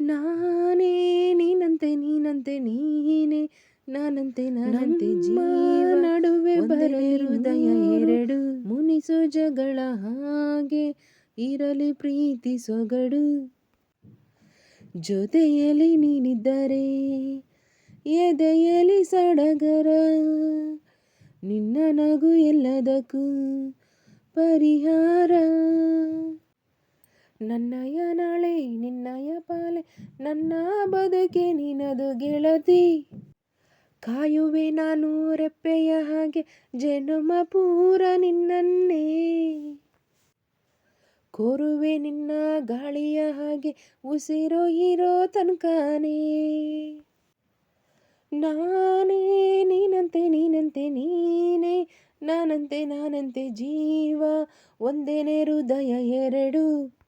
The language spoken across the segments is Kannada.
ನಾನೇ ನೀನಂತೆ ನೀನಂತೆ ನೀನೇ ನಾನಂತೆ ನಾನಂತೆ ಜೀವ. ನಡುವೆ ಹೃದಯ ಎರಡು. ಮುನಿಸು ಜಗಳ ಹಾಗೆ ಇರಲಿ ಪ್ರೀತಿ ಸೊಗಡು. ಜೊತೆಯಲ್ಲಿ ನೀನಿದ್ದರೆ ಎದೆಯಲಿ ಸಡಗರ. ನಿನ್ನ ನಗು ಎಲ್ಲದಕ್ಕೂ ಪರಿಹಾರ. ನನ್ನಯ ನಾಳೆ, ನಿನ್ನಯ ಪಾಲೆ, ನನ್ನ ಬದುಕೆ ನಿನದು ಗೆಳತಿ. ಕಾಯುವೆ ನಾನು ರೆಪ್ಪೆಯ ಹಾಗೆ, ಜನುಮ ಪೂರ ನಿನ್ನನ್ನೇ. ಕೋರುವೆ ನಿನ್ನ ಗಾಳಿಯ ಹಾಗೆ, ಉಸಿರೋ ಇರೋ ತನಕನೇ. ನಾನೇ ನೀನಂತೆ ನೀನಂತೆ, ನೀನೇ. ನಾನಂತೆ ನಾನಂತೆ ಜೀವ ಒಂದೇನೆ ಹೃದಯ ಎರಡು.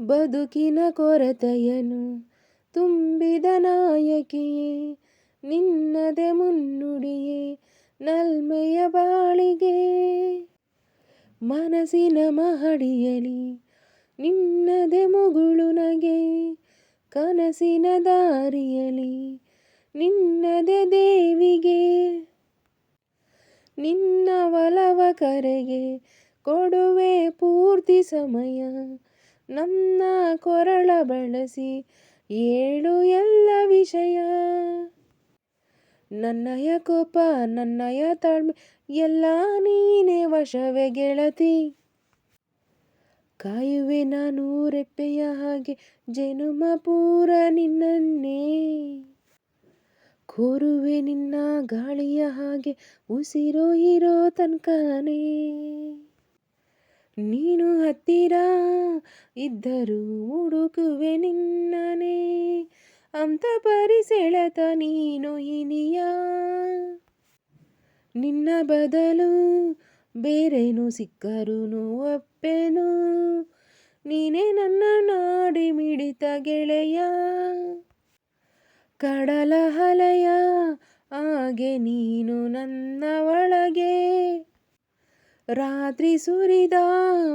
ಬದುಕಿನ ಕೊರತೆಯನು ತುಂಬಿದ ನಾಯಕಿಯೇ, ನಿನ್ನದೆ ಮುನ್ನುಡಿಯೇ ನಲ್ಮೆಯ ಬಾಳಿಗೆ. ಮನಸ್ಸಿನ ಮಹಡಿಯಲಿ ನಿನ್ನದೆ ಮುಗುಳು ನಗೆ, ಕನಸಿನ ದಾರಿಯಲಿ ನಿನ್ನದೆ ದೇವಿಗೆ. ನಿನ್ನ ಒಲವ ಕರೆಗೆ ಕೊಡುವೆ ಪೂರ್ತಿ ಸಮಯ ನನ್ನ ಕೊರಳ ಬಳಸಿ ಏಳು ಎಲ್ಲ ವಿಷಯ. ನನ್ನಯ ಕೋಪ, ನನ್ನಯ ತಾಳ್ಮೆ, ಎಲ್ಲ ನೀನೇ ವಶವೇ ಗೆಳತಿ. ಕಾಯುವೆ ನಾನು ರೆಪ್ಪೆಯ ಹಾಗೆ, ಜನುಮ ಪೂರ ನಿನ್ನನ್ನೇ. ಕೋರುವೆ ನಿನ್ನ ಗಾಳಿಯ ಹಾಗೆ, ಉಸಿರೋ ಇರೋ ತನಕನೇ. ನೀನು ಹತ್ತಿರ ಇದ್ದರೂ ಹುಡುಕುವೆ ನಿನ್ನನೇ ಅಂತ ಪರಿಸೆಳೆತ ನೀನು ಇನಿಯ. ನಿನ್ನ ಬದಲು ಬೇರೇನು ಸಿಕ್ಕರೂ ಒಪ್ಪೆನು. ನೀನೇ ನನ್ನ ನಾಡಿ ಮಿಡಿತ ಗೆಳೆಯ. ಕಡಲ ಹಲೆಯ ಹಾಗೆ ನೀನು ನನ್ನ ಒಳಗೆ. ರಾತ್ರಿ ಸುರಿದ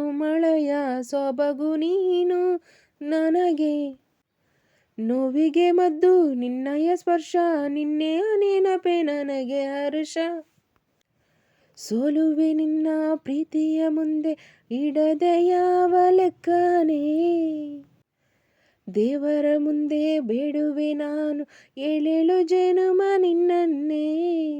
ಮಳೆಯ ಸೊಬಗು ನೀನು ನನಗೆ. ನೋವಿಗೆ ಮದ್ದು, ನಿನ್ನಯ ಸ್ಪರ್ಶ ನಿನ್ನೆ ನೆನಪೆ ನನಗೆ ಹರ್ಷ. ಸೋಲುವೆ ನಿನ್ನ ಪ್ರೀತಿಯ ಮುಂದೆ ಇಡದೆ ಲೆಕ್ಕನೇ. ದೇವರ ಮುಂದೆ ಬೇಡುವೆ ನಾನು, ಏಳೇಳು ಜನುಮ ನಿನ್ನನ್ನೇ.